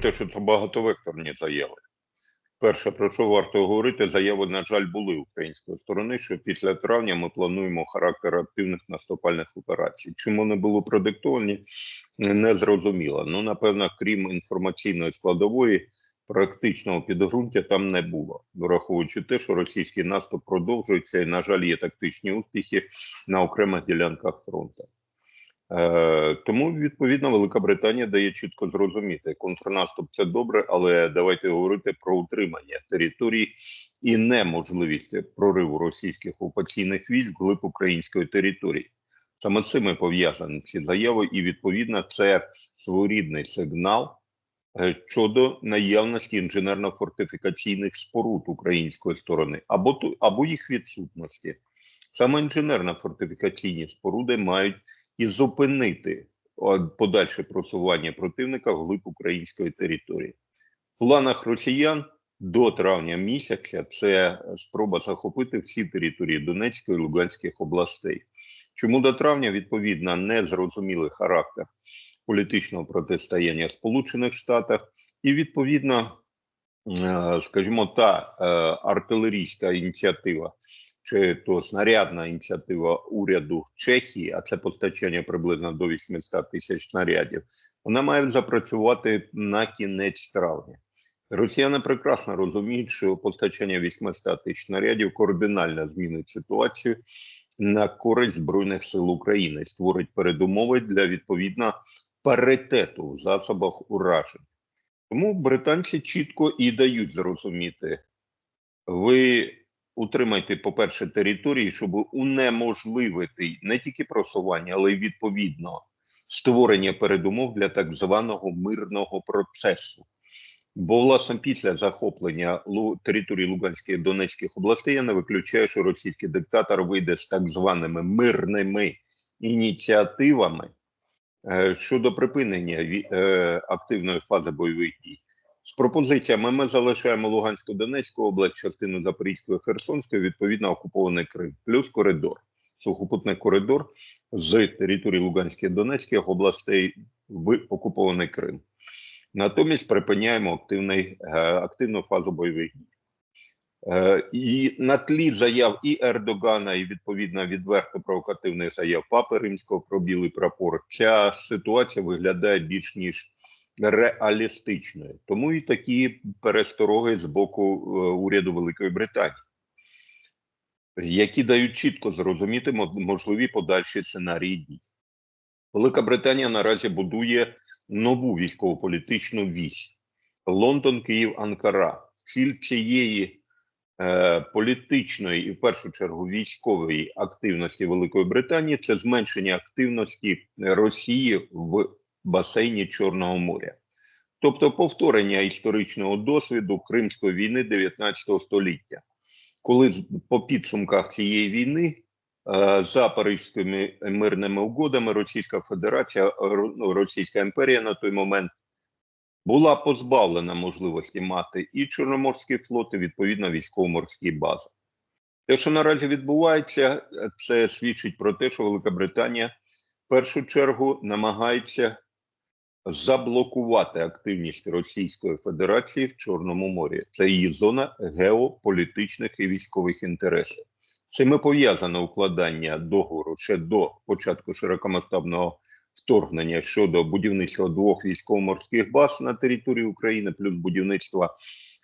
те, що це багатовекторні заяви. Перше, про що варто говорити, заяви, на жаль, були української сторони, що після травня ми плануємо характер активних наступальних операцій. Чим вони були продиктовані, не зрозуміло. Ну, напевно, крім інформаційної складової, практичного підґрунтя там не було, враховуючи те, що російський наступ продовжується, і, на жаль, є тактичні успіхи на окремих ділянках фронту. Е, тому відповідно Велика Британія дає чітко зрозуміти, контрнаступ це добре, але давайте говорити про утримання територій і неможливість прориву російських окупаційних військ глиб української території. Саме з цим і пов'язані ці заяви, і відповідно це своєрідний сигнал е, щодо наявності інженерно-фортифікаційних споруд української сторони, або або їх відсутності. Саме інженерно-фортифікаційні споруди мають і зупинити подальше просування противника вглиб української території. В планах росіян до травня місяця це спроба захопити всі території Донецької і Луганських областей. Чому до травня відповідно незрозумілий характер політичного протистояння в Сполучених Штатах і відповідно, е, скажімо, та е, артилерійська ініціатива чи то снарядна ініціатива уряду Чехії, а це постачання приблизно до 800 тисяч снарядів, вона має запрацювати на кінець травня. Росіяни прекрасно розуміють, що постачання 800 тисяч снарядів кардинально змінить ситуацію на користь Збройних сил України, створить передумови для відповідно паритету в засобах уражень. Тому британці чітко і дають зрозуміти, ви утримайте, по-перше, території, щоб унеможливити не тільки просування, але й відповідно створення передумов для так званого мирного процесу. Бо, власне, після захоплення території Луганської і Донецьких областей я не виключаю, що російський диктатор вийде з так званими мирними ініціативами е, щодо припинення е, активної фази бойових дій. З пропозиціями ми залишаємо Луганську Донецьку область, частину Запорізької Херсонської, відповідно окупований Крим, плюс коридор, сухопутний коридор з території Луганської Донецьких областей в окупований Крим. Натомість припиняємо активний, е, активну фазу бойових дій. Е, І на тлі заяв і Ердогана, і відповідно відверто провокативних заяв Папи Римського про білий прапор, ця ситуація виглядає більш ніж реалістичною. Тому і такі перестороги з боку е, уряду Великої Британії, які дають чітко зрозуміти можливі подальші сценарії дій. Велика Британія наразі будує нову військово-політичну вісь Лондон, Київ, Анкара. Ціль цієї е, політичної і в першу чергу військової активності Великої Британії це зменшення активності Росії в басейні Чорного моря, тобто повторення історичного досвіду Кримської війни 19 століття, коли по підсумках цієї війни е, за Паризькими мирними угодами Російська Федерація, е, ну, Російська імперія на той момент була позбавлена можливості мати і Чорноморський флот, і відповідно військово-морські бази. Те, що наразі відбувається, е, це свідчить про те, що Велика Британія в першу чергу намагається заблокувати активність Російської Федерації в Чорному морі. Це її зона геополітичних і військових інтересів. Цим і пов'язане укладання договору ще до початку широкомасштабного вторгнення щодо будівництва двох військово-морських баз на території України, плюс будівництва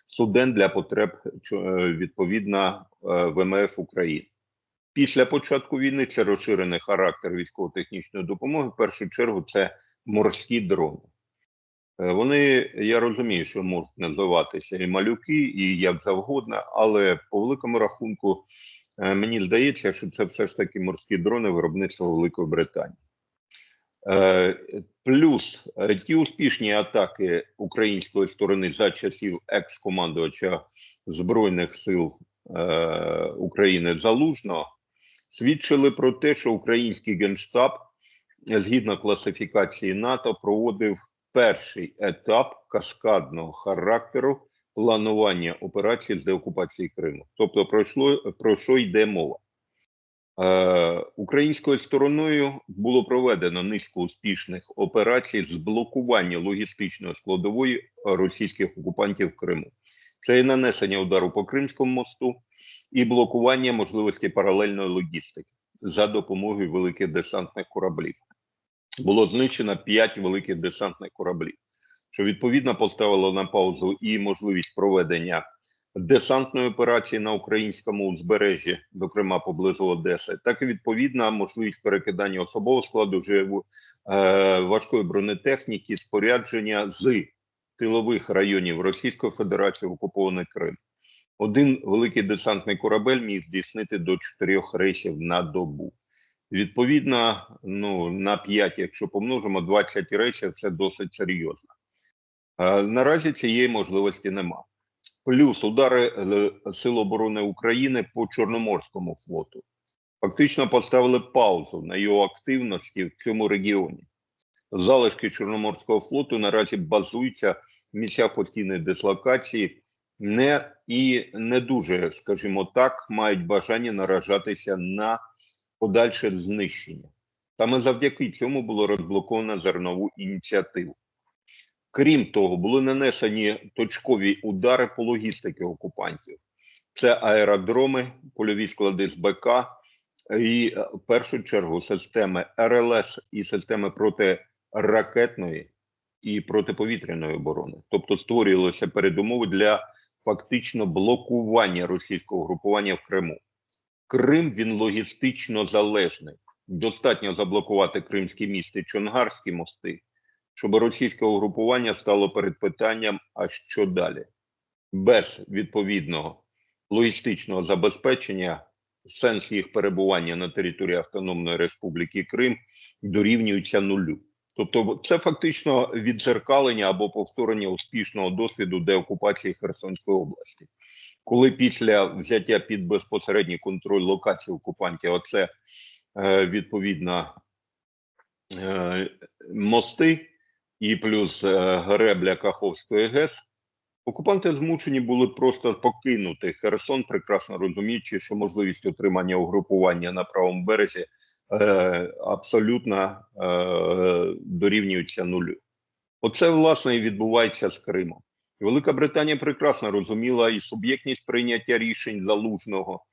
суден для потреб е, відповідно е, ВМФ України. Після початку війни це розширений характер військово-технічної допомоги. В першу чергу це морські дрони. Е, Вони, я розумію, що можуть називатися і малюки, і як завгодно, але по великому рахунку е, мені здається, що це все ж таки морські дрони виробництва Великої Британії. Е, Плюс ті успішні атаки української сторони за часів екс-командувача Збройних сил України Залужного свідчили про те, що український генштаб, згідно класифікації НАТО, проводив перший етап каскадного характеру планування операції з деокупації Криму. Тобто, про що, про що йде мова? Е, Українською стороною було проведено низку успішних операцій з блокування логістичної складової російських окупантів Криму. Це і нанесення удару по Кримському мосту, і блокування можливості паралельної логістики за допомогою великих десантних кораблів. Було знищено 5 великих десантних кораблів, що відповідно поставило на паузу і можливість проведення десантної операції на українському узбережжі, зокрема поблизу Одеси, так і відповідна можливість перекидання особового складу живу е, важкої бронетехніки, спорядження з тилових районів Російської Федерації в окупований Крим. Один великий десантний корабель міг здійснити до чотирьох рейсів на добу. Відповідно, ну на 5, якщо помножимо 20 рейсів, це досить серйозно. Е, наразі цієї можливості нема. Плюс удари е, Сил оборони України по Чорноморському флоту фактично поставили паузу на його активності в цьому регіоні. Залишки Чорноморського флоту наразі базуються в місцях постійної дислокації, не і не дуже, скажімо так, мають бажання наражатися на подальше знищення. Саме завдяки цьому було розблоковано зернову ініціативу. Крім того, були нанесені точкові удари по логістики окупантів. Це аеродроми, польові склади з БК і е, в першу чергу системи РЛС і системи протиракетної і протиповітряної оборони. Тобто створювалися передумови для фактично блокування російського групування в Криму. Крим він логістично залежний. Достатньо заблокувати Кримські міст і Чонгарські мости, щоб російське угрупування стало перед питанням: а що далі? Без відповідного логістичного забезпечення сенс їх перебування на території Автономної Республіки Крим дорівнюється нулю. Тобто, це фактично відзеркалення або повторення успішного досвіду деокупації Херсонської області, коли після взяття під безпосередній контроль локації окупантів, оце е, відповідно е, мости і плюс е, гребля Каховської ГЕС, окупанти змушені були просто покинути Херсон, прекрасно розуміючи, що можливість отримання угрупування на правому березі е, абсолютно е, дорівнюється нулю. Оце власне і відбувається з Кримом. Велика Британія прекрасно розуміла і суб'єктність прийняття рішень залужного,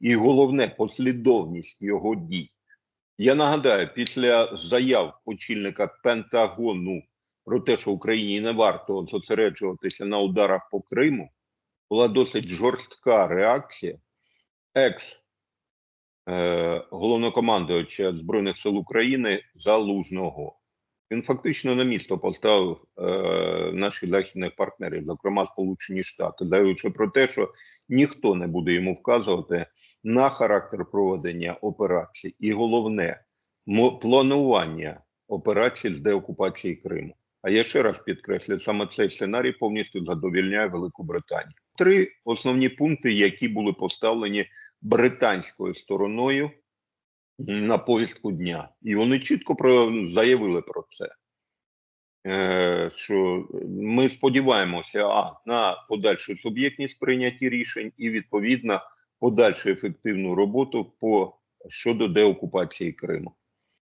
і головне послідовність його дій. Я нагадаю, після заяв очільника Пентагону про те, що Україні не варто зосереджуватися на ударах по Криму, була досить жорстка реакція екс е, Збройних сил України Залужного. Він фактично на місто поставив е, наших західних партнерів, зокрема Сполучені Штати, даючи про те, що ніхто не буде йому вказувати на характер проведення операцій, і головне планування операцій з деокупації Криму. А я ще раз підкреслю, саме цей сценарій повністю задовільняє Велику Британію. Три основні пункти, які були поставлені британською стороною на повістку дня, і вони чітко про заявили про це. Е, що ми сподіваємося а на подальшу суб'єктність прийняті рішень і відповідно подальшу ефективну роботу по щодо деокупації Криму.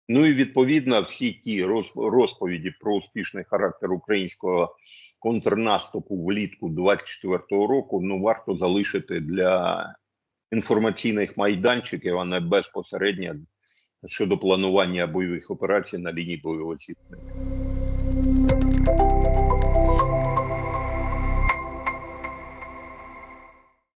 Ну і відповідно всі ті роз- розповіді про успішний характер українського контрнаступу влітку 24-го року ну варто залишити для інформаційних майданчиків, а не безпосередньо щодо планування бойових операцій на лінії бойового зіткнення.